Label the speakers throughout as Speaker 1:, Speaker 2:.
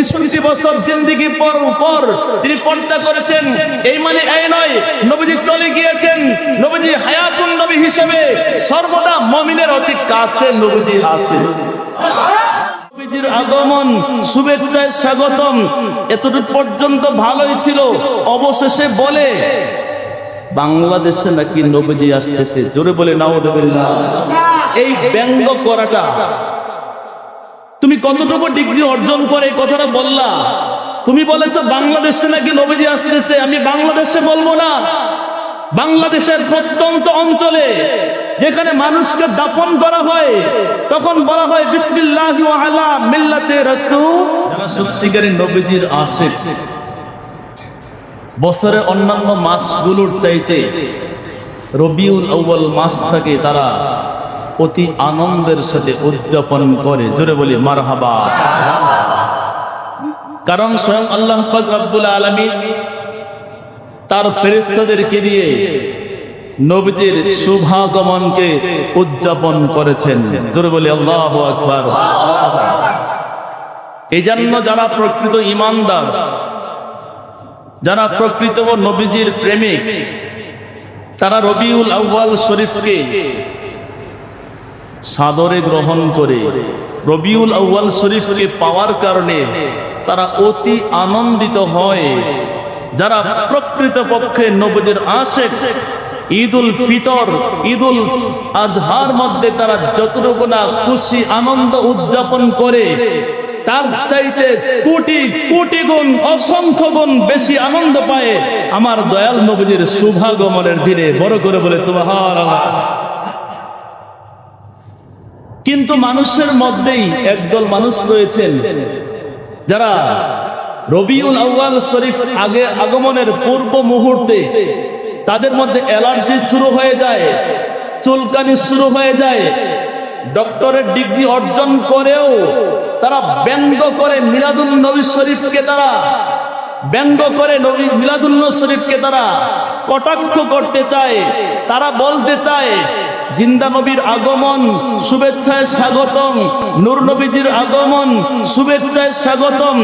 Speaker 1: তিষট্টি বছর জিন্দিগি পর পর তিনি পর্দা করেছেন। এই মানে এই নয়, নবীজি চলে গিয়েছেন। নবীজি হায়াতুন নবী হিসেবে সর্বদা মমিনের অতি কাছে নবীজি আছেন নবীজির আগমন, শুভেচ্ছায় স্বাগতম। এতটুকু পর্যন্ত ভালোই ছিল। অবশেষে বলে, বাংলাদেশে নাকি নবীজি আসতেছে? জোরে বলে নাউদুবিল্লাহ এই ব্যঙ্গ করাটা তুমি কতটুকু ডিগ্রি অর্জন করে কথাটা বললা? তুমি বলেছ বাংলাদেশে নাকি নবীজি আসতেছে। আমি বাংলাদেশে বলব না। বাংলাদেশের প্রত্যন্ত অঞ্চলে যেখানে মানুষকে দাফন করা হয়, তখন বলা হয়, বিসমিল্লাহ আলা মিল্লাতে রাসূল। যারা সত্যিকারী নবীজির আশিক বছরের অন্যান্য মাসগুলোর চাইতে রবিউল আউ্বাল মাসটাকে তারা অতি আনন্দের সাথে উদযাপন করে। জোরে বলি, মারহাবা। কারণ স্বয়ং আল্লাহ আব্দুল আলামিন তার ফেরেশতাদেরকে দিয়ে নবীজির শুভাগমনকে উদযাপন করেছেন। জোরে বলি, আল্লাহ আকবার। এই জন্য যারা প্রকৃত ইমানদার, যারা প্রকৃত নবীজির প্রেমিক, তারা রবিউল আউ্বাল শরীফকে সাদরে গ্রহণ করে। রবিউল আউ্বাল শরীফকে পাওয়ার কারণে তারা অতি আনন্দিত হয়। যারা প্রকৃত পক্ষে নবীজির আশেক, ঈদুল ফিতর, ঈদুল আজহার মধ্যে তারা যতটুকু না খুশি, আনন্দ উদযাপন করে, তার চাইতে কোটি কোটি গুণ, অসংখ্য গুণ বেশি আনন্দ পায়। আমার দয়াল নবীজির শুভাগমনের দিনে বড় করে বলে, সুবহানাল্লাহ। কিন্তু মানুষের মধ্যেই একদল মানুষ রয়েছেন যারা রবিউল আউয়াল শরীফ আগে আগমনের পূর্ব মুহূর্তে তাদের মধ্যে অ্যালার্জি শুরু হয়ে যায়, চুলকানি শুরু হয়ে যায়, ডক্টরের ডিগ্রি অর্জন করেও তারা ব্যঙ্গ করে মিলাদুল নবী শরীফকে তারা ব্যঙ্গ করে নবী মিলাদুল শরীফকে তারা কটাক্ষ করতে চায়, তারা বলতে চায় জিন্দা নবীর আগমন, শুভেচ্ছায় স্বাগতম। নূর নবীজির আগমন, শুভেচ্ছায় স্বাগতম।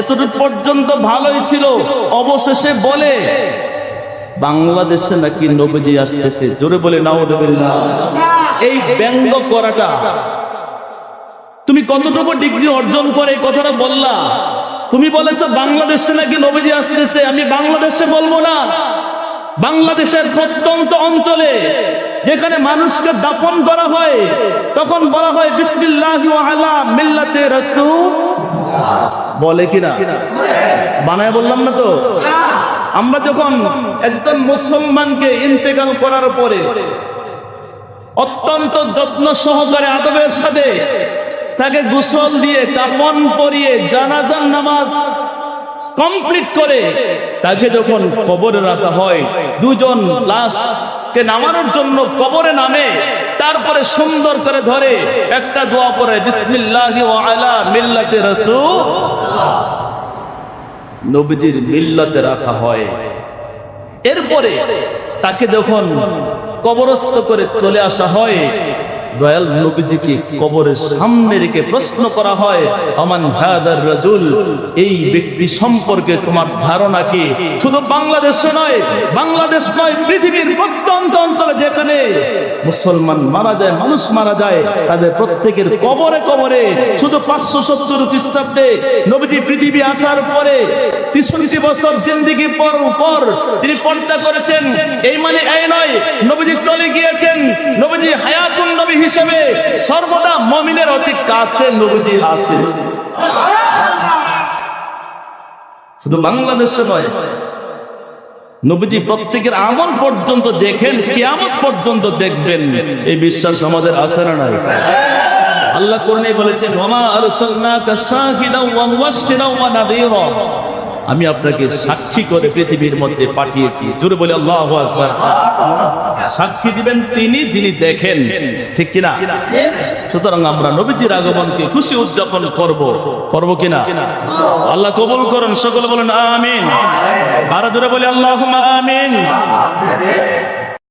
Speaker 1: এতটুকু পর্যন্ত ভালোই ছিল। অবশেষে বলে, বাংলাদেশে নাকি নবীজি আসতেছে? জোরে বলে নাউদুবিল্লাহ এই ব্যঙ্গ করাটা। তুমি কতটুকু ডিগ্রি অর্জন করে কথাটা বললা? তুমি বলেছ, বাংলাদেশে নাকি নবীজি আসতেছে? আমি বাংলাদেশে বলব না। বাংলাদেশের প্রত্যন্ত অঞ্চলে যেখানে মানুষকে দাফন করা হয়, তখন বলা হয়, বিসমিল্লাহ বলে কিনা? বানায় বললাম না তো? আমরা যখন একজন মুসলমানকে ইন্তেকাল করার পরে অত্যন্ত যত্ন সহকারে আদবের সাথে তাকে গোসল দিয়ে কাফন পরিয়ে জানাজান নামাজ কমপ্লিট করে, তাকে যখন কবরে রাখা হয় দুজন লাশকে নামানোর জন্য কবরে নামে, তারপরে সুন্দর করে ধরে, একটা দোয়া পরে বিসমিল্লাহি ওয়া আলা মিল্লাতি রাসূল নবীজির মিল্লাতে রাখা হয়। এরপরে তাকে যখন কবরস্থ করে চলে আসা হয় দয়াল নবীজিকে কবরের সামনে রেখে প্রশ্ন করা হয়, আমান হাদার রাজুল? এই ব্যক্তি সম্পর্কে তোমার ধারণা কি? শুধু বাংলাদেশে নয়, বাংলাদেশ নয়, পৃথিবীর প্রত্যন্ত অঞ্চলে যেখানে মুসলমান মারা যায়, মানুষ মারা যায়, তাদের প্রত্যেকের কবরে কবরে শুধু পাঁচশো সত্তর খ্রিস্টাব্দে নবীজি পৃথিবী আসার পরে তিষট্টি বছর জিন্দিগি পর পর তিনি পর্দা করেছেন। এই মানে এই নয়, নবীজি চলে গিয়েছেন। নবীজি হায়াতুন নবী হিসেবে সর্বদা মমিনের অতি কাছে নবীজি আছে শুধু বাংলাদেশে নয়, নবীজি প্রত্যেকের আমল পর্যন্ত দেখেন, কিয়ামত পর্যন্ত দেখবেন। এই বিশ্বাস আমাদের আছে না নাই? আল্লাহ কোরআনে বলেছেন ওমা আরসালনাকা শাহিদাও ওয়া মুবাশশিরাও ওয়া নাযীরা। আমি আপনাকে সাক্ষী করে পৃথিবীর মধ্যে পাঠিয়েছি। জোরে বলে আল্লাহ সাক্ষী দিবেন তিনি যিনি দেখেন। ঠিক কিনা? সুতরাং আমরা নবীজির আগমনকে খুশি উদযাপন করব। করব কিনা? আল্লাহ কবুল করুন, সকলে বলেন, আমিন। আর জোরে বলে আল্লাহ আমিন।